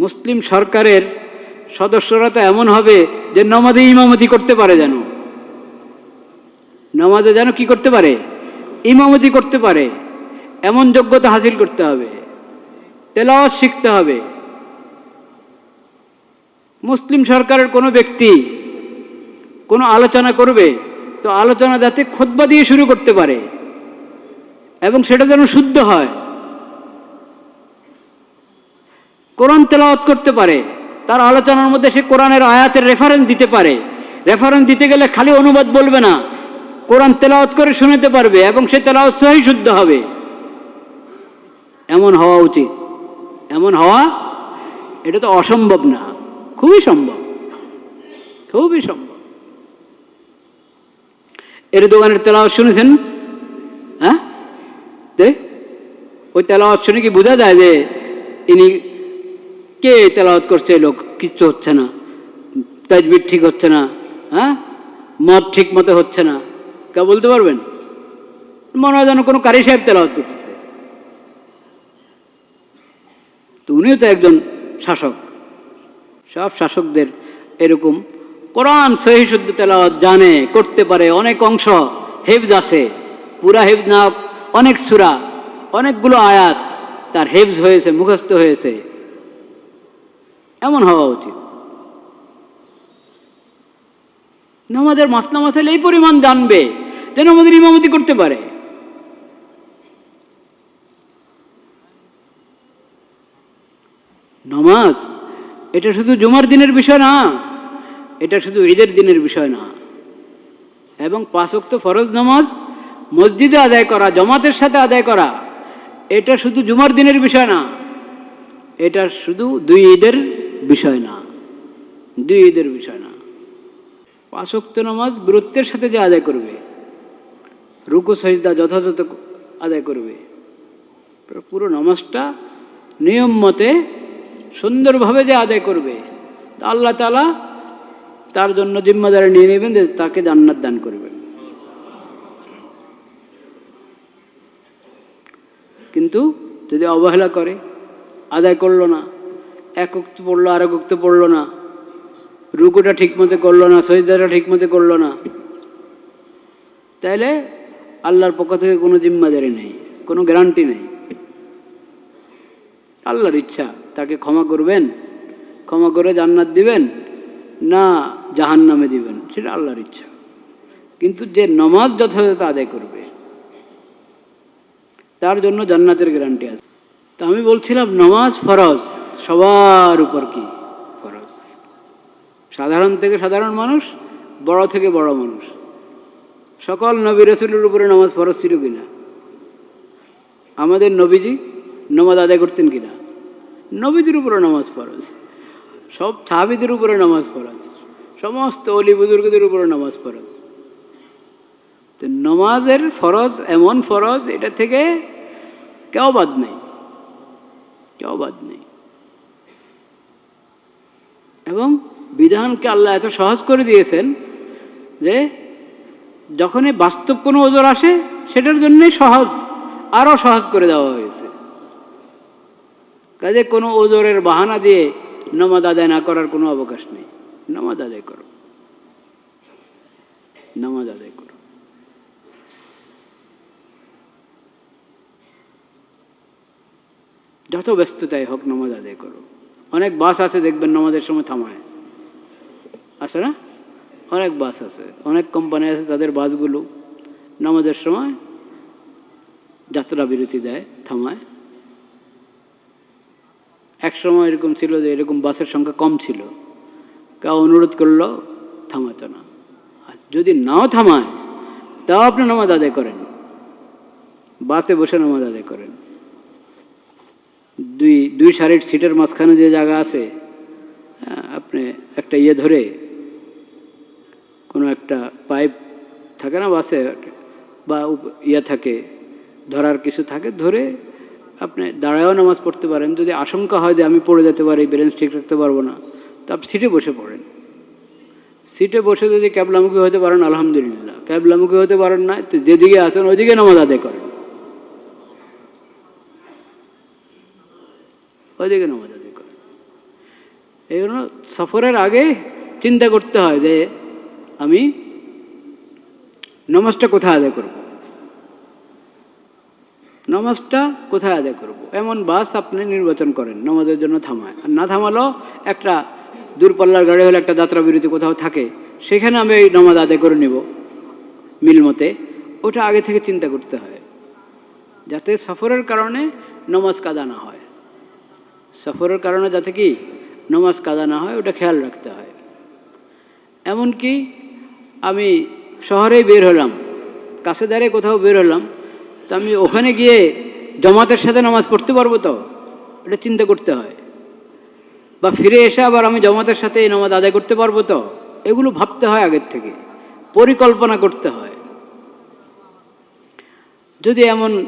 মুসলিম সরকারের সদস্যরা তো এমন হবে যে নমাজে ইমামতি করতে পারে যেন। নামাজে যেন কি করতে পারে? ইমামতি করতে পারে। এমন যোগ্যতা হাসিল করতে হবে। তেলাওয়াত শিখতে হবে। মুসলিম সরকারের কোনো ব্যক্তি কোনো আলোচনা করবে তো আলোচনা যাতে খোদবা দিয়ে শুরু করতে পারে এবং সেটা যেন শুদ্ধ হয়। কোরআন তেলাওয়াত করতে পারে, তার আলোচনার মধ্যে সে কোরআনের আয়াতের রেফারেন্স দিতে পারে। রেফারেন্স দিতে গেলে খালি অনুবাদ বলবে না, কোরআন তেলাওয়াত করে শুনতে পারবে এবং সে তেলাওয়াত সহি শুদ্ধ হবে। এমন হওয়া উচিত। এমন হওয়া, এটা তো অসম্ভব না, খুবই সম্ভব। খুবই সম্ভব। এর দোকানের তেলাওয়াত শুনেছেন? হ্যাঁ? ওই তেলাওয়াত শুনে কি বোঝা যায় যে ইনি কে তেলাওয়াত করছে লোক? কিচ্ছু হচ্ছে না। তাজবির ঠিক হচ্ছে না হ্যাঁ? মদ ঠিক মতো হচ্ছে না। কে বলতে পারবেন? মনে হয় যেন কোনো কারি সাহেব তেলাওয়াত করতেছে। তো উনিও তো একজন শাসক। সব শাসকদের এরকম কোরআন সহি শুদ্ধ তেলাওয়াত জানে, করতে পারে, অনেক অংশ হেফজ আছে। পুরা হেফজ না, অনেক সুরা, অনেকগুলো আয়াত তার হেফজ হয়েছে, মুখস্থ হয়েছে। এমন হওয়া উচিত। নামাজের মাসলা মাসাইল এই পরিমাণ জানবে যেন আমাদের ইমামতি করতে পারে। নামাজ, এটা শুধু জুমার দিনের বিষয় না, এটা শুধু ঈদের দিনের বিষয় না। এবং পাঁচক্ত ফরজ নামাজ, মসজিদে আদায় করা, জমাতের সাথে আদায় করা, এটা শুধু জুমার দিনের বিষয় না, এটা শুধু দুই ঈদের বিষয় না, দুই ঈদের বিষয় না। পাঁচক্ত নামাজ গুরুত্বের সাথে যে আদায় করবে, রুকু সহিদা যথাযথ আদায় করবে, পুরো নামাজটা নিয়ম মতে সুন্দরভাবে যে আদায় করবে আল্লাহ তালা তার জন্য জিম্মাদারি নিয়ে নেবেন যে তাকে জান্নাত দান করবেন। কিন্তু যদি অবহেলা করে, আদায় করল না এক উক্ত পড়ল, আর এক উক্ত পড়ল না। রুকুটা ঠিক মতো করল না সহিদাটা ঠিক মতো করল না। তাইলে আল্লাহর পক্ষ থেকে কোনো জিম্মাদারি নেই, কোনো গ্যারান্টি নেই। আল্লাহর ইচ্ছা, তাকে ক্ষমা করবেন, ক্ষমা করে জান্নাত দিবেন, না জাহান নামে দিবেন, সেটা আল্লাহর ইচ্ছা। কিন্তু যে নমাজ যথাযথ আদায় করবে, তার জন্য জান্নাতের গ্যারান্টি আছে। তা আমি বলছিলাম, নমাজ ফরজ। সবার উপর কি? ফরজ। সাধারণ থেকে সাধারণ মানুষ বড় থেকে বড় মানুষ। সকল নবী রসুলের উপরে নামাজ ফরজ ছিল কিনা? আমাদের নবীজি নমাজ আদায় করতেন কিনা? নবীদের উপরে নামাজ ফরজ। সব সাহাবিদের উপরে নামাজ ফরজ। সমস্ত অলি বুজুর্গদের উপরে নামাজ ফরজ। তো নমাজের ফরজ এমন ফরজ এটা থেকে কেউ বাদ নেই। কেউ বাদ নেই। এবং বিধানকে আল্লাহ এত সহজ করে দিয়েছেন যে যখনই বাস্তব কোনো ওজোর আসে, সেটার জন্যই সহজ, আরও সহজ করে দেওয়া হয়েছে। কাজে কোনো ওজোরের বাহানা দিয়ে নমাজ আদায় না করার কোনো অবকাশ নেই। নামাজ আদায় করো। নামাজ আদায় করো। যত ব্যস্ততায় হোক, নামাজ আদায় করো। অনেক বাস আছে দেখবেন নামাজের সময় থামায়। আছে না? অনেক বাস আছে, অনেক কোম্পানি আছে তাদের বাসগুলো নামাজের সময় যাত্রা বিরতি দেয়, থামায়। এক সময় এরকম ছিল যে এরকম বাসের সংখ্যা কম ছিল, কেউ অনুরোধ করল, থামাতো না। আর যদি নাও থামায়, তাও আপনি নামাজ আদায় করেন। বাসে বসে নামাজ আদায় করেন। দুই দুই সারির সিটের মাঝখানে যে জায়গা আছে আপনি একটা ইয়ে ধরে কোনো একটা পাইপ থাকে না, বাসে বা ইয়ে থাকে, ধরার কিছু থাকে, ধরে আপনি দাঁড়ায়ও নামাজ পড়তে পারেন। যদি আশঙ্কা হয় যে আমি পড়ে যেতে পারি, ব্যালেন্স ঠিক রাখতে পারব না, তো আপনি সিটে বসে পড়েন। সিটে বসে যদি ক্যাবলামুখী হতে পারেন, আলহামদুলিল্লাহ। ক্যাবলামুখী হতে পারেন না, তো যেদিকে আসেন, ওইদিকে নামাজ আদায় করেন। ওইদিকে নামাজ আদায় করেন এই জন্য সফরের আগে চিন্তা করতে হয় যে আমি নামাজটা কোথায় আদায় করব? নামাজটা কোথায় আদায় করব? এমন বাস আপনি নির্বাচন করেন, নামাজের জন্য থামায়। আর না থামালো একটা দূরপাল্লার গাড়ি হলে একটা যাত্রা বিরতি কোথাও থাকে, সেখানে আমি এই নামাজ আদায় করে নেব মিল মতে। ওটা আগে থেকে চিন্তা করতে হয়, যাতে সফরের কারণে নামাজ কাদা না হয়। সফরের কারণে যাতে কি নামাজ কাদা না হয়, ওটা খেয়াল রাখতে হয়। এমনকি আমি শহরেই বের হলাম, কাছে দাঁড়িয়ে কোথাও বের হলাম, তো আমি ওখানে গিয়ে জমাতের সাথে নামাজ পড়তে পারব তো? এটা চিন্তা করতে হয়। বা ফিরে এসে আবার আমি জমাতের সাথে এই নামাজ আদায় করতে পারব তো? এগুলো ভাবতে হয় আগের থেকে। পরিকল্পনা করতে হয়। যদি এমন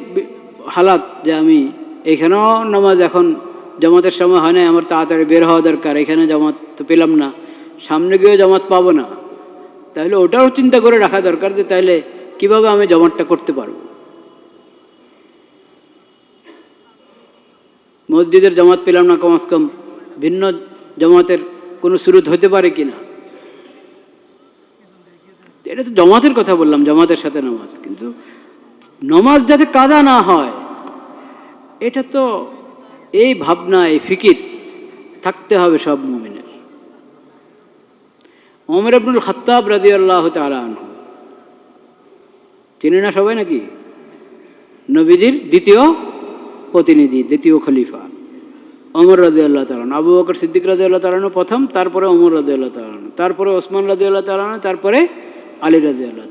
হালাত যে আমি এখানেও নামাজ এখন জমাতের সময় হয় না আমার তাড়াতাড়ি বের হওয়া দরকার, এখানে জমাত তো পেলাম না, সামনে গিয়েও জমাত পাবো না। তাহলে ওটাও চিন্তা করে রাখা দরকার যে তাহলে কীভাবে আমি জমাতটা করতে পারব? মসজিদের জমাত পেলাম না কমস কম, ভিন্ন জমাতের কোনো সুরুত হতে পারে কি না এটা তো জমাতের কথা বললাম, জমাতের সাথে নামাজ, কিন্তু নমাজ যাতে কাদা না হয়, এটা তো এই ভাবনা, এই ফিকির থাকতে হবে সব মুমিনের। ওমর আব্দুল খত্তাব রাজি আল্লাহ তালু চিনি না সবাই নাকি? নবীজির দ্বিতীয় প্রতিনিধি, দ্বিতীয় খলিফা। অমর রাজি আল্লাহ তালান আবু বকর সিদ্দিক রাজি আল্লাহ তালানো প্রথম, তারপরে অমর রাজি আল্লাহ তালানো তারপরে ওসমান রাজি আল্লাহ তালানো তারপরে আলী রাজি আল্লাহ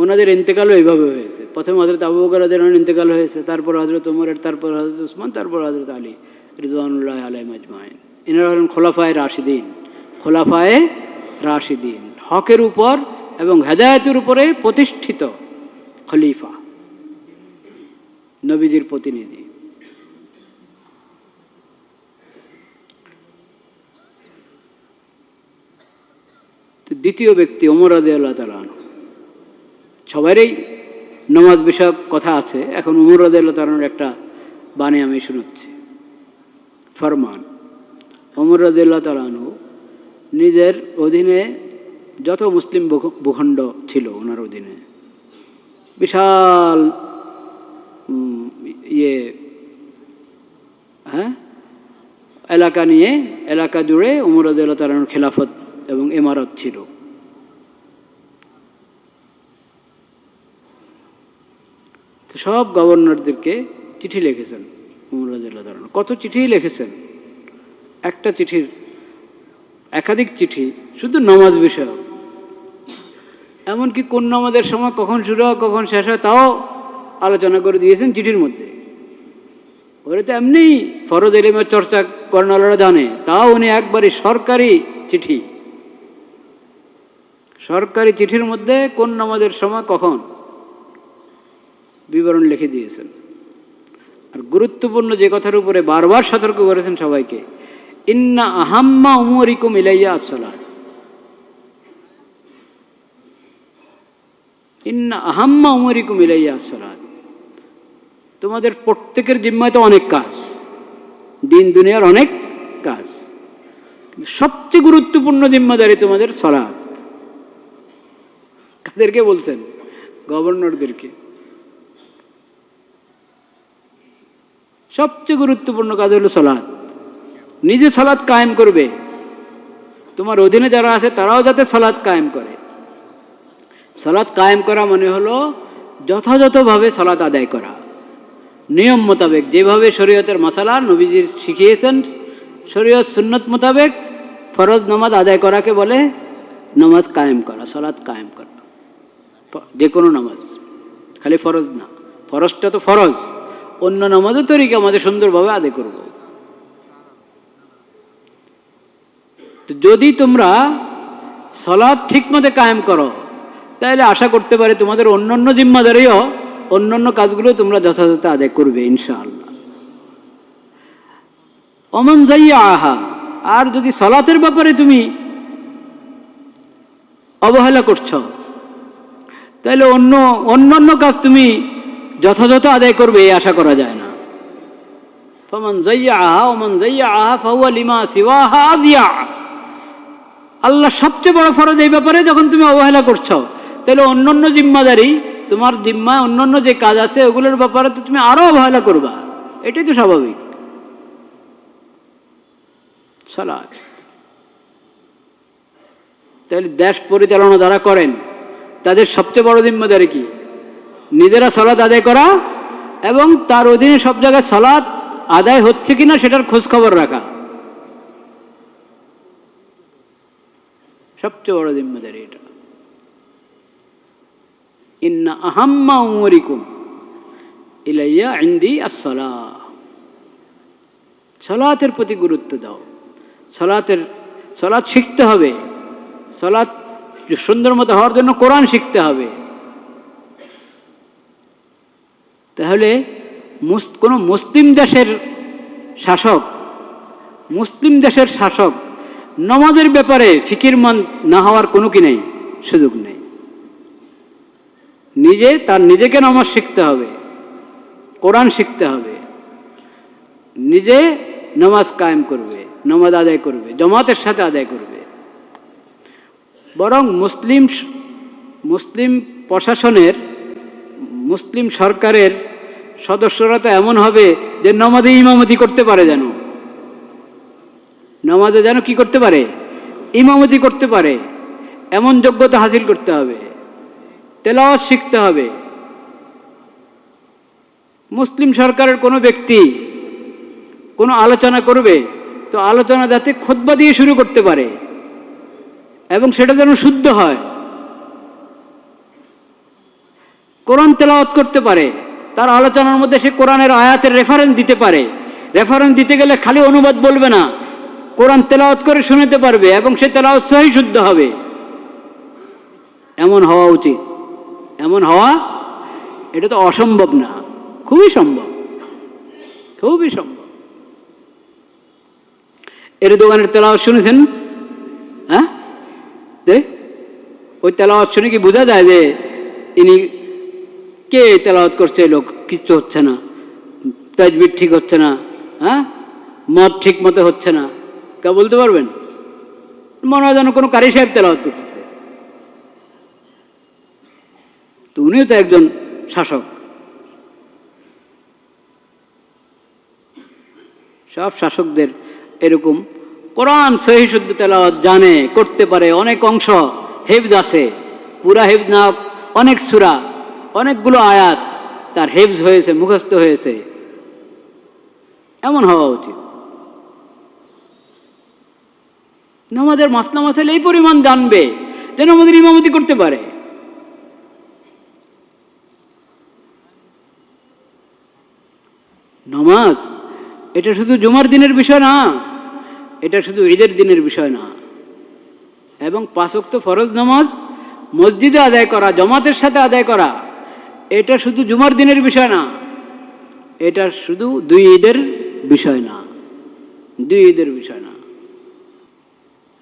ওনাদের ইন্তেকালও এইভাবে হয়েছে। প্রথম হজরত আবু বকর রাজি ইন্তেকাল হয়েছে, তারপর হজরত ওমরের তারপর হজরত উসমান তারপর হজরত আলী রিজওয়ানুল্লাহ আলাই মাজমাইন এনারা হলেন খোলাফায় রাশিদিন। খোলাফায়ে রাশিদিন, হকের উপর এবং হেদায়তের উপরে প্রতিষ্ঠিত খলিফা, নবীজির প্রতিনিধি। দ্বিতীয় ব্যক্তি ওমর আদি আল্লাহ তালা সবারই নমাজ বিষয়ক কথা আছে। এখন উমর তালানোর একটা বাণী আমি শুনাচ্ছি। ফরমান ওমর রাজি তালানু নিজের অধীনে যত মুসলিম ভূখণ্ড ছিল ওনার অধীনে, বিশাল ইয়ে হ্যাঁ? এলাকা নিয়ে, এলাকা জুড়ে উমর রাজি তালানুর খেলাফত এবং এমারত ছিল। সব গভর্নরদেরকে চিঠি লিখেছেন উমর রাজি আল্লাহ কত চিঠি লিখেছেন? একটা চিঠির একাধিক চিঠি, শুধু নামাজ বিষয়ক। এমনকি কোন নামাজের সময় কখন শুরু হয়, কখন শেষ হয়, তাও আলোচনা করে দিয়েছেন চিঠির মধ্যে। ওরা তো এমনি ফরজ এলিমের চর্চা কর্নালরা জানে, তাও উনি একবারই সরকারি চিঠি। সরকারি চিঠির মধ্যে কোন নামাজের সময় কখন বিবরণ লিখে দিয়েছেন। আর গুরুত্বপূর্ণ যে কথার উপরে বারবার সতর্ক করেছেন সবাইকে, ইন্না আহাম্মা উমরিকুম ইলাইয়া আসসালাম ইন্না আহাম্মা উমরিকুম ইলাইয়া আসসালাম তোমাদের প্রত্যেকের জিম্মায় তো অনেক কাজ, দিন দুনিয়ার অনেক কাজ। সবচেয়ে গুরুত্বপূর্ণ জিম্মাদারি তোমাদের সলাৎ কাদেরকে বলছেন? গভর্নরদেরকে। সবচেয়ে গুরুত্বপূর্ণ কাজ হলো সলাদ নিজে সলাৎ কায়েম করবে। তোমার অধীনে যারা আছে তারাও যাতে সলাৎ কায়েম করে। সলাৎ কায়েম করা মানে হলো যথাযথভাবে সলাদ আদায় করা। নিয়ম মোতাবেক যেভাবে শরীয়তের মশালা নবীজির শিখিয়েছেন, শরীয়ত সুন্নত মোতাবেক ফরজ নামাজ আদায় করাকে বলে নামাজ কায়েম করা সলাদ কায়েম করা। যে কোনো নামাজ। খালি ফরজ না। ফরজটা তো ফরজ। অন্য নামাজও তরিকে আমাদের সুন্দরভাবে আদায় করব। যদি তোমরা সলাদ ঠিক মতো কায়েম করো, তাহলে আশা করতে পারে তোমাদের অন্যান্য জিম্মাদারিও অন্যান্য কাজগুলো তোমরা যথাযথ আদায় করবে, ইনশাআল্লাহ। অমন যাইয়া আহা, আর যদি সলাতের ব্যাপারে তুমি অবহেলা করছ, তাহলে অন্য অন্যান্য কাজ তুমি যথাযথ আদায় করবে, এই আশা করা যায় না। ফমান জাইয়াহা ওমান জাইয়াহা ফাহুয়া লিমা সিওয়াহা আল্লাহ সবচেয়ে বড় ফরজ এই ব্যাপারে যখন তুমি অবহেলা করছ, তাহলে অন্যান্য জিম্মাদারি, তোমার জিম্মায় অন্যান্য যে কাজ আছে, ওগুলোর ব্যাপারে তো তুমি আরও অবহেলা করবা। এটাই তো স্বাভাবিক। তাহলে দেশ পরিচালনা যারা করেন, তাদের সবচেয়ে বড় জিম্মাদারি কি? নিজেরা সালাদ আদায় করা এবং তার অধীনে সব জায়গায় সালাদ আদায় হচ্ছে কিনা সেটার খোঁজ খবর রাখা। সবচেয়ে বড় জিম্মাদারি এটা। ইন্না আহাম্মা উমরিকুম ইলাইয়া ইন্দি আসলা সলাতের প্রতি গুরুত্ব দাও। সলাতের সলাৎ শিখতে হবে। সলাৎ সুন্দর মতো হওয়ার জন্য কোরআন শিখতে হবে। তাহলে কোনো মুসলিম দেশের শাসক, মুসলিম দেশের শাসক নমাজের ব্যাপারে ফিকির ফিকিরমান না হওয়ার কোনো কি নেই? সুযোগ নেই। নিজে তার নিজেকে নামাজ শিখতে হবে, কোরআন শিখতে হবে। নিজে নামাজ কায়েম করবে, নামাজ আদায় করবে, জমাতের সাথে আদায় করবে। বরং মুসলিম মুসলিম প্রশাসনের, মুসলিম সরকারের সদস্যরা তো এমন হবে যে নমাজে ইমামতি করতে পারে যেন। নামাজে যেন কি করতে পারে? ইমামতি করতে পারে। এমন যোগ্যতা হাসিল করতে হবে। তেলাওয়াত শিখতে হবে। মুসলিম সরকারের কোনো ব্যক্তি কোনো আলোচনা করবে তো আলোচনা যাতে খোদবা দিয়ে শুরু করতে পারে এবং সেটা যেন শুদ্ধ হয়। কোরআন তেলাওয়াত করতে পারে। তার আলোচনার মধ্যে সে কোরআনের আয়াতের রেফারেন্স দিতে পারে। রেফারেন্স দিতে গেলে খালি অনুবাদ বলবে না, কোরআন তেলাওয়াত করে শুনতে পারবে এবং সে তেলাওয়াত সহি শুদ্ধ হবে। এমন হওয়া উচিত। এমন হওয়া, এটা তো অসম্ভব না, খুবই সম্ভব। খুবই সম্ভব। এর দোকানের তেলাওয়াত শুনেছেন? হ্যাঁ? ওই তেলাওয়াত শুনে কি বোঝা যায় যে ইনি কে তেলাওয়াত করছে লোক? কিচ্ছু হচ্ছে না। তাজবির ঠিক হচ্ছে না হ্যাঁ? মদ ঠিক মতো হচ্ছে না। কে বলতে পারবেন? মনে হয় যেন কোনো কারি সাহেব তেলাওয়াত করতেছে। তো উনিও তো একজন শাসক। সব শাসকদের এরকম কোরআন সহি শুদ্ধ তেলাওয়াত জানে, করতে পারে, অনেক অংশ হেফজ আছে। পুরা হেফজ না, অনেক সুরা। অনেকগুলো আয়াত তার হেফজ হয়েছে, মুখস্থ হয়েছে। এমন হওয়া উচিত। আমাদের মাসলা মাসাইল এই পরিমাণ জানবে যেন আমাদের ইমামতি করতে পারে। নমাজ, এটা শুধু জুমার দিনের বিষয় না, এটা শুধু ঈদের দিনের বিষয় না। এবং পাঁচক্ত ফরজ নামাজ, মসজিদে আদায় করা, জমাতের সাথে আদায় করা এটা শুধু জুমার দিনের বিষয় না, এটা শুধু দুই ঈদের বিষয় না, দুই ঈদের বিষয় না।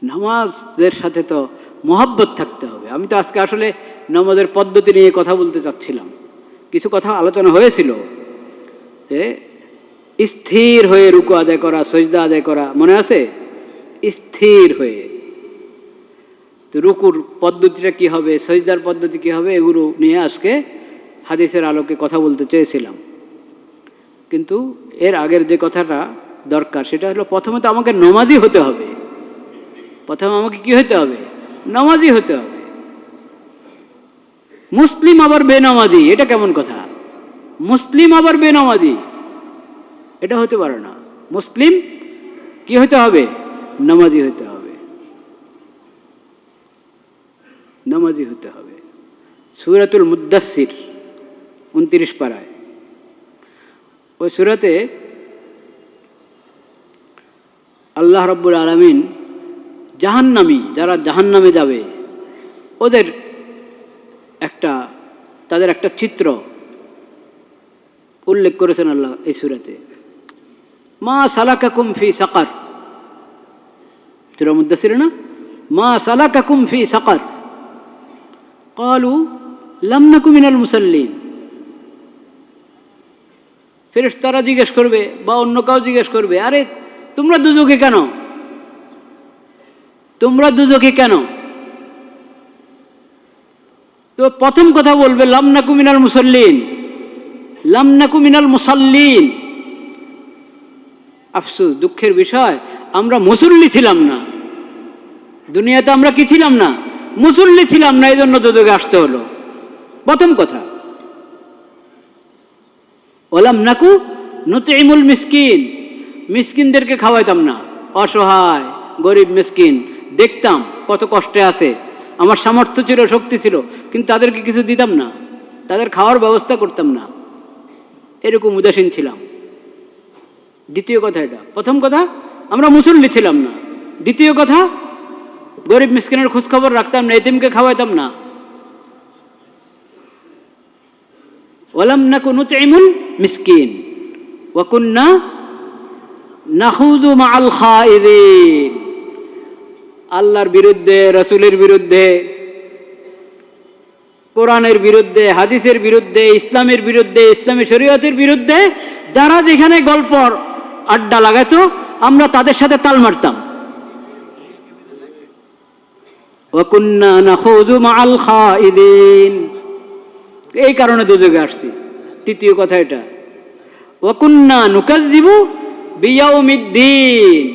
নামাজের সাথে তো মহাব্বত থাকতে হবে। আমি তো আজকে আসলে নামাজের পদ্ধতি নিয়ে কথা বলতে চাচ্ছিলাম। কিছু কথা আলোচনা হয়েছিল যে, স্থির হয়ে রুকু আদায় করা, সজদা আদায় করা, মনে আছে? স্থির হয়ে। তো রুকুর পদ্ধতিটা কি হবে, সজদার পদ্ধতি কি হবে, এগুলো নিয়ে আজকে হাদিসের আলোকে কথা বলতে চেয়েছিলাম। কিন্তু এর আগের যে কথাটা দরকার, সেটা হলো প্রথমে তো আমাকে নমাজি হতে হবে। প্রথমে আমাকে কি হতে হবে? নামাজি হতে হবে। মুসলিম আবার বেনামাজি, এটা কেমন কথা? মুসলিম আবার বেনামাজি, এটা হতে পারে না। মুসলিম কি হতে হবে? নামাজি হতে হবে। নামাজি হতে হবে। সুরাতুল মুদাসির উনত্রিশ পাড়ায় ওই সুরাতে আল্লাহ রব্বুল আলমিন জাহান্নামী যারা জাহান্নামে যাবে ওদের একটা তাদের একটা চিত্র উল্লেখ করেছেন আল্লাহ এই সুরাতে মা সালাকাকুম ফি সাকার সুরা মুদাসির না মা সালাকাকুম ফি সাকার قالوا لم نكن من المصلين ফেরেস তারা জিজ্ঞেস করবে বা অন্য কাউ জিজ্ঞেস করবে, আরে, তোমরা দুজকে কেন? তোমরা দুজকে কেন? তো প্রথম কথা বলবে লামনাকু মিনাল মুসল্লিন। লামনাকু মিনাল মুসল্লিন। আফসোস, দুঃখের বিষয়, আমরা মুসল্লি ছিলাম না। দুনিয়াতে আমরা কি ছিলাম না? মুসল্লি ছিলাম না এই জন্য দুযোগে আসতে হলো। প্রথম কথা। ওলাম নাকু নতুইমুল মিসকিন। মিসকিনদেরকে খাওয়াইতাম না। অসহায়, গরিব মিসকিন। দেখতাম কত কষ্টে আছে। আমার সামর্থ্য ছিল, শক্তি ছিল, কিন্তু তাদেরকে কিছু দিতাম না। তাদের খাওয়ার ব্যবস্থা করতাম না। এরকম উদাসীন ছিলাম। দ্বিতীয় কথা এটা। প্রথম কথা, আমরা মুসল্লি ছিলাম না। দ্বিতীয় কথা, গরিব মিসকিনের খোঁজখবর রাখতাম না, এতিমকে খাওয়াইতাম না। ওলাম না কোনো চাইমুল মিসকিন ওয়াকুন্না নাহুজু খাইদিন। আল্লাহর বিরুদ্ধে, রসুলের বিরুদ্ধে, কোরআনের বিরুদ্ধে, হাদিসের বিরুদ্ধে, ইসলামের বিরুদ্ধে, ইসলামী শরীয়তের বিরুদ্ধে যারা যেখানে গল্প আড্ডা লাগাতো, আমরা তাদের সাথে তাল মারতাম। ওয়াকুন্না নাহুজু মাল খাইদিন। এই কারণে দুযোগে আসছি। তৃতীয় কথা এটা। ওয়াকুন্না নুকাজিবু বিয়াউমিদ্দিন।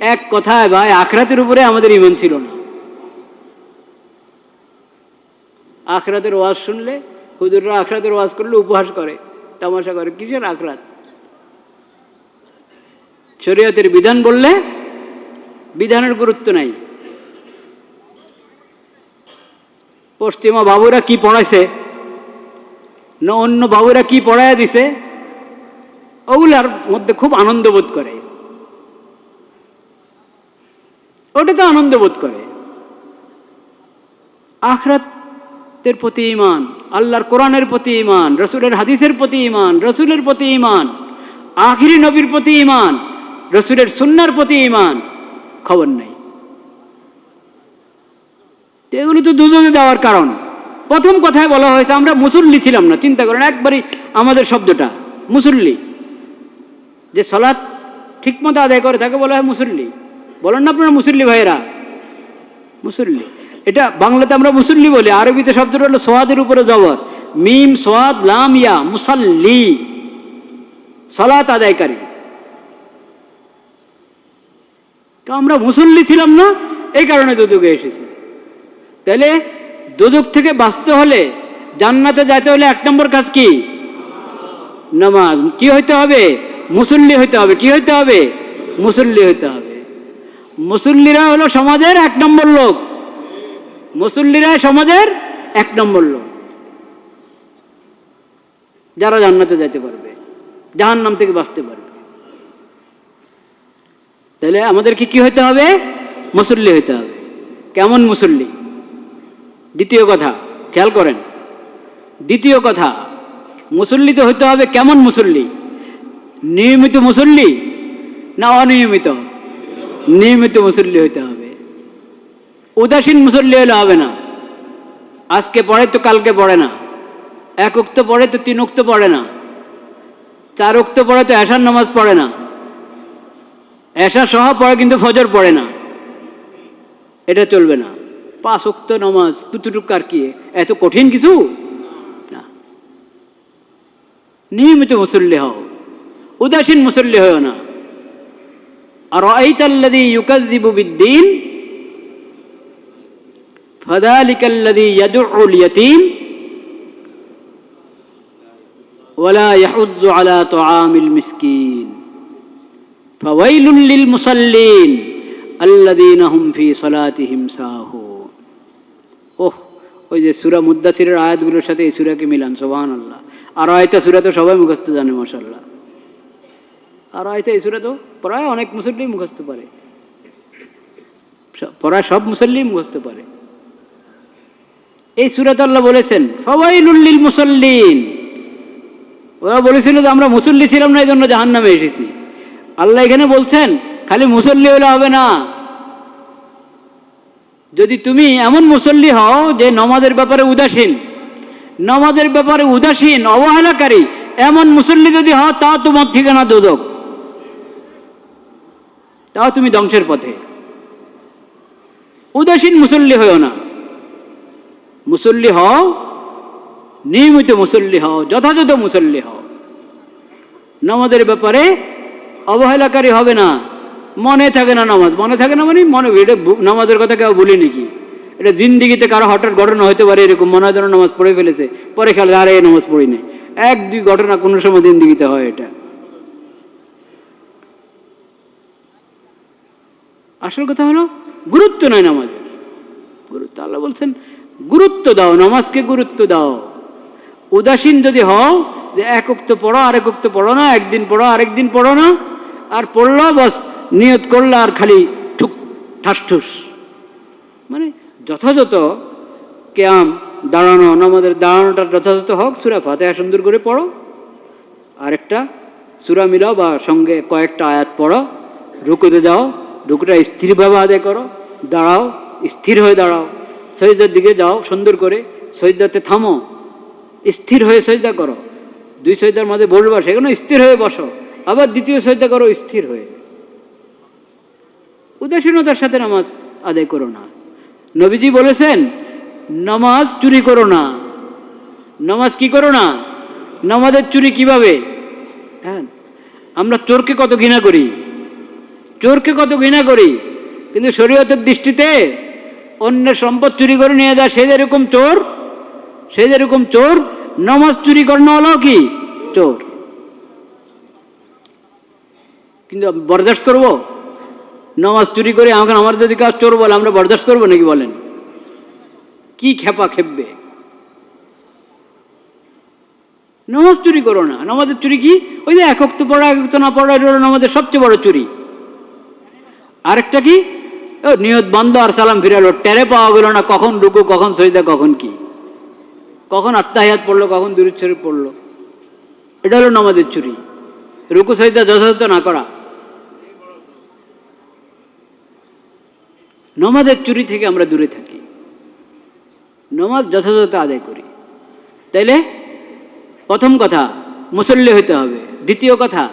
এক কথায় ভাই, আখরাতের উপরে আমাদের ইমান ছিল না। আখরাতের ওয়াজ শুনলে, হুজুররা আখরাতের ওয়াজ করলে উপহাস করে, তামাশা করে। কিসের আখরাত? শরীয়তের বিধান বললে বিধানের গুরুত্ব নাই। পশ্চিমা বাবুরা কি পড়াইছে? না অন্য বাবুরা কি পড়াইয়া দিছে? ওগুলার মধ্যে খুব আনন্দ বোধ করে। ওটাতে আনন্দ বোধ করে। আখরাতের প্রতি ইমান আল্লাহর কোরআনের প্রতি ইমান রসুলের হাদিসের প্রতি ইমান রসুলের প্রতি ইমান আখিরি নবীর প্রতি ইমান রসুলের সুন্নার প্রতি ইমান খবর নেই। তো এগুলো তো দুজনে দেওয়ার কারণ। প্রথম কথায় বলা হয়েছে, আমরা মুসল্লি ছিলাম না, চিন্তা করেন, একবারই আমাদের শব্দটা, মুসল্লি। যে সলাৎ ঠিকমতো আদায় করে, তাকে বলা হয় মুসল্লি। বলেন না আপনারা মুসল্লি ভাইয়েরা? মুসল্লি। এটা বাংলাতে আমরা মুসল্লি বলি, আরবিতে শব্দটা হলো সোয়াদের উপরে জবর। মিম, সোয়াদ, লাম, ইয়া, মুসাল্লি। সলাত আদায়কারী। তো আমরা মুসল্লি ছিলাম না, এই কারণে দুযোগে এসেছি। তাহলে দুযোগ থেকে বাঁচতে হলে জান্নাতে যাইতে হলে এক নম্বর কাজ কি? নামাজ। কি হইতে হবে? মুসল্লি হইতে হবে। কি হইতে হবে? মুসল্লি হইতে হবে। মুসল্লিরা হলো সমাজের এক নম্বর লোক। মুসল্লিরা সমাজের এক নম্বর লোক। যারা জান্নাতে যাইতে পারবে জাহান নাম থেকে বাঁচতে পারবে। তাহলে আমাদেরকে কি হইতে হবে? মুসল্লি হইতে হবে। কেমন মুসল্লি? দ্বিতীয় কথা, খেয়াল করেন। দ্বিতীয় কথা, মুসল্লি তো হইতে হবে কেমন মুসল্লি? নিয়মিত মুসল্লি না অনিয়মিত? নিয়মিত মুসল্লি হইতে হবে। উদাসীন মুসল্লি হলে হবে না। আজকে পড়ে তো কালকে পড়ে না। এক উক্ত পড়ে তো তিন উক্ত পড়ে না। চার উক্ত পড়ে তো এশার নামাজ পড়ে না। এশা সহ পড়ে কিন্তু ফজর পড়ে না। এটা চলবে না। পাঁচ উক্ত নামাজ কুতুটুক আর কি এত কঠিন কিছু না নিয়মিত মুসল্লি হও উদাসীন মুসল্লি হও না আর আইতাল্লাদি ইউকাজিবু বিদ্দিন فذلك الذي يدعو اليتيم ولا يحض على طعام المسكين فويل للمصلين الذين هم في صلاتهم ساهون ওহ ওই যে সুরা মুদাসিরের আয়াতগুলোর সাথে এই সুরাকে মিলান সোবাহান আল্লাহ আর আয়তা সুরা তো সবাই মুখস্থ জানে মাসাল্লাহ আর আয়তা এই সুরা তো প্রায় অনেক মুসল্লি মুখস্থ পারে প্রায় সব মুসল্লি মুখস্থ পারে এই সুরাত আল্লাহ বলেছেন ফওয়াইলুল্লিল মুসল্লিন। ওরা বলেছিল যে, আমরা মুসল্লি ছিলাম না এই জন্য জাহান নামে এসেছি। আল্লাহ এখানে বলছেন, খালি মুসল্লি হলে হবে না। যদি তুমি এমন মুসল্লি হও যে নমাজের ব্যাপারে উদাসীন, নমাজের ব্যাপারে উদাসীন, অবহেলাকারী, এমন মুসল্লি যদি হও, তা তোমার ঠিকানা দোজক তাও তুমি ধ্বংসের পথে। উদাসীন মুসল্লি হও না। মুসল্লি হও, নিয়মিত মুসল্লি হও, যথাযথ মুসল্লি হও। নামাজের ব্যাপারে অবহেলাকারী হবে না। মনে থাকে না নামাজ। মনে থাকে না মানে মনে এটা নামাজের কথা কেউ বলি নাকি এটা জিন্দিগিতে কারও হঠাৎ ঘটনা হতে পারে এরকম মনে হয় নামাজ পড়ে ফেলেছে, পরে খেয়াল আরে এই নামাজ পড়ি না এক, দুই ঘটনা কোনো সময় জিন্দিগিতে হয় এটা। আসল কথা হলো, গুরুত্ব নয় নামাজের। গুরুত্ব আল্লাহ বলছেন, গুরুত্ব দাও, নামাজকে গুরুত্ব দাও। উদাসীন যদি হও, যে এক উক্ত পড়ো, আরেক উক্ত পড়ো না, একদিন পড়ো, আরেকদিন পড়ো না, আর পড়ল, বাস নিয়ত করল আর খালি ঠুক, ঠাস ঠুস। মানে যথাযথ ক্যাম, দাঁড়ানো, নামাজের দাঁড়ানোটা যথাযথ হোক, সুরা ফাতেহা সুন্দর করে পড়ো। আরেকটা, সুরা মিলাও বা সঙ্গে কয়েকটা আয়াত পড়ো। রুকুতে যাও, রুকুটা স্থিরভাবে আদায় করো। দাঁড়াও, স্থির হয়ে দাঁড়াও। সৈদার দিকে যাও, সুন্দর করে সৈদাতে থামো। স্থির হয়ে সৈদা করো। দুই সৈদার মাঝে বসবা সেখানে স্থির হয়ে বসো। আবার দ্বিতীয় সৈদা করো, স্থির হয়ে। উদাসীনতার সাথে নামাজ আদায় করো না। নবীজি বলেছেন, নামাজ চুরি করো না। নামাজ কি করো না? নামাজের চুরি কীভাবে? হ্যাঁ আমরা চোরকে কত ঘৃণা করি। চোরকে কত ঘৃণা করি। কিন্তু শরীয়তের দৃষ্টিতে অন্য সম্পদ চুরি করে নিয়ে যায়, সে যেরকম চোর, সে যেরকম চোর, নামাজ চুরি করানোওয়ালাও কি? চোর। কিন্তু বরদাস্ত করব? নামাজ চুরি করে আমাকে আমার যদি কাজ চোর বলে, আমরা বরদাস্ত করব নাকি বলেন? কি খেপা খেপবে নামাজ চুরি করো না। নামাজের চুরি কি? ওই যে একক তো পড়া একক তো না পড়া এটা নামাজের সবচেয়ে বড় চুরি। আরেকটা কি? নিয়ত বন্ধ আর সালাম ফিরালো। টেরে পাওয়া গেল না, কখন রুকু, কখন সইদা কখন কি? কখন আত্মাহিয়াত পড়ল, কখন দুরুচ্ছরি পড়ল। এটা হলো নামাজের চুরি। রুকু সইদা যথাযথ না করা। নমাজের চুরি থেকে আমরা দূরে থাকি। নমাজ যথাযথ আদায় করি। তাইলে প্রথম কথা, মুসল্লি হইতে হবে। দ্বিতীয় কথা,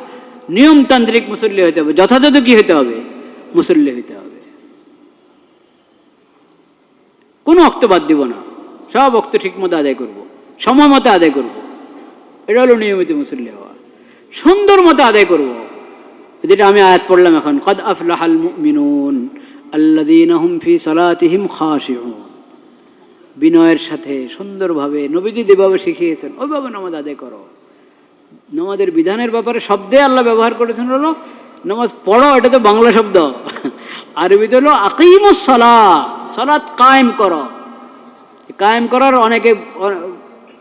নিয়মতান্ত্রিক মুসল্লি হইতে হবে। যথাযথ কি হইতে হবে? মুসল্লি হইতে হবে। কোনো অক্ত বাদ দিব না। সব অক্ত ঠিক মতো আদায় করব। সময় মতো আদায় করব। এটা হলো নিয়মিত মুসল্লি হওয়া। সুন্দর মতো আদায় করব। যেটা আমি আয়াত পড়লাম এখন, কদ আফলাহাল মুমিনুন আল্লাযীনা হুম ফি সালাতিহিম খাশিউন। বিনয়ের সাথে সুন্দরভাবে নবীজি যেভাবে শিখিয়েছেন, ওইভাবে নামাজ আদায় করো। নামাজের বিধানের ব্যাপারে শব্দে আল্লাহ ব্যবহার করেছেন হলো, নামাজ পড়ো, এটা তো বাংলা শব্দ। আরবিতে হলো আকিমুস সালা সালাত কায়েম করো। কায়েম করার অনেকে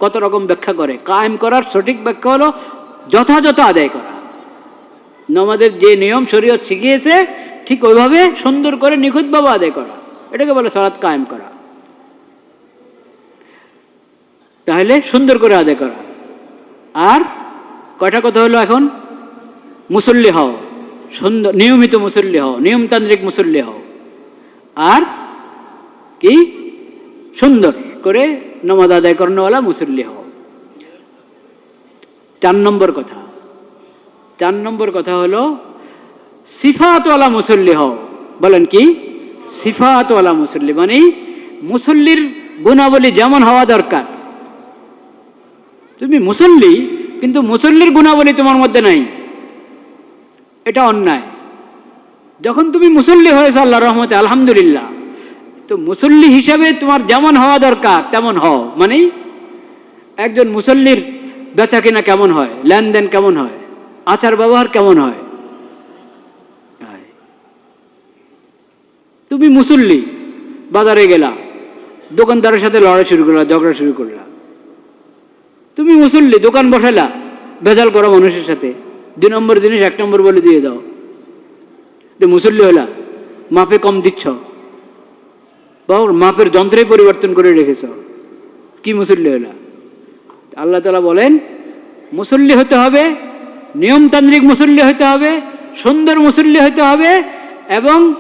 কত রকম ব্যাখ্যা করে। কায়েম করার সঠিক ব্যাখ্যা হলো যথাযথ আদায় করা। নামাজের যে নিয়ম শরীয়ত শিখিয়েছে ঠিক ওইভাবে সুন্দর করে নিখুঁতভাবে আদায় করা। এটাকে বলে সালাত কায়েম করা। তাহলে সুন্দর করে আদায় করা। আর কয়টা কথা হলো এখন? মুসল্লি হও। সুন্দর, নিয়মিত মুসল্লি হও। নিয়মতান্ত্রিক মুসল্লি হও। আর কি? সুন্দর করে নমাজ আদায় করানোওয়ালা মুসল্লি হও। চার নম্বর কথা। চার নম্বর কথা হলো সিফাতওয়ালা মুসল্লি হও। বলেন কি? সিফাতওয়ালা মুসল্লি মানে মুসল্লির গুণাবলী যেমন হওয়া দরকার। তুমি মুসল্লি, কিন্তু মুসল্লির গুণাবলী তোমার মধ্যে নাই। এটা অন্যায়। যখন তুমি মুসল্লি হয়েছো আল্লাহ রহমতে, আলহামদুলিল্লাহ। তো মুসল্লি হিসাবে তোমার যেমন হওয়া দরকার, তেমন হও। মানে একজন মুসল্লির বেচা কিনা কেমন হয়? লেনদেন কেমন হয়? আচার ব্যবহার কেমন হয় হয়। তুমি মুসল্লি, বাজারে গেলা দোকানদারের সাথে লড়াই শুরু করলা ঝগড়া শুরু করলা তুমি মুসল্লি, দোকান বসালা ভেজাল করো মানুষের সাথে, দুই নম্বর জিনিস, এক নম্বর বলে দিয়ে দাও। তো মুসল্লি হলা, মাপে কম দিচ্ছ। বা মাপের যন্ত্রেই পরিবর্তন করে রেখেছ। কি মুসল্লি হলা? আল্লাহ তালা বলেন, মুসল্লি হতে হবে, নিয়মতান্ত্রিক মুসল্লি হতে হবে, সুন্দর মুসল্লি হতে হবে, এবং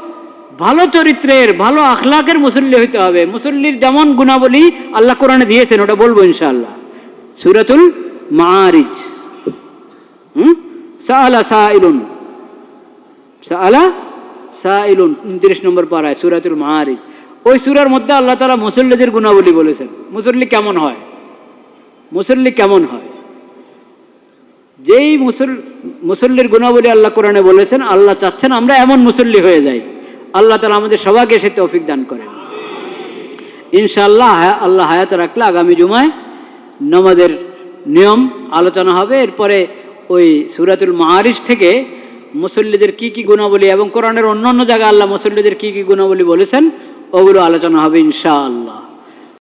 ভালো চরিত্রের, ভালো আখলাকের মুসল্লি হতে হবে। মুসল্লির যেমন গুণাবলী আল্লাহ কোরআনে দিয়েছেন, ওটা বলব ইনশাআল্লাহ। সুরাতুল মারিজ হুম? সাআলা সাইলুন সাআলা সাইলুন উনত্রিশ নম্বর পাড়ায়, সুরাতুল মাহারিজ ওই সুরার মধ্যে আল্লাহ তালা মুসল্লিদের গুণাবলী বলেছেন। মুসল্লি কেমন হয়? মুসল্লি কেমন হয়? যেই মুসল, মুসল্লির গুণাবলী আল্লাহ কোরআনে বলেছেন, আল্লাহ চাচ্ছেন আমরা এমন মুসল্লি হয়ে যাই। আল্লাহ তালা আমাদের সবাইকে সে তৌফিক দান করেন। ইনশাআল্লাহ আল্লাহ হায়াত রাখলে আগামী জুমায় নমাজের নিয়ম আলোচনা হবে। এরপরে ওই সুরাতুল মাহারিজ থেকে মুসল্লিদের কি কী গুণাবলী এবং কোরআনের অন্য অন্য জায়গায় আল্লাহ মুসল্লিদের কী কী গুণাবলী বলেছেন, ওগুলো আলোচনা হবে ইনশাআল্লাহ।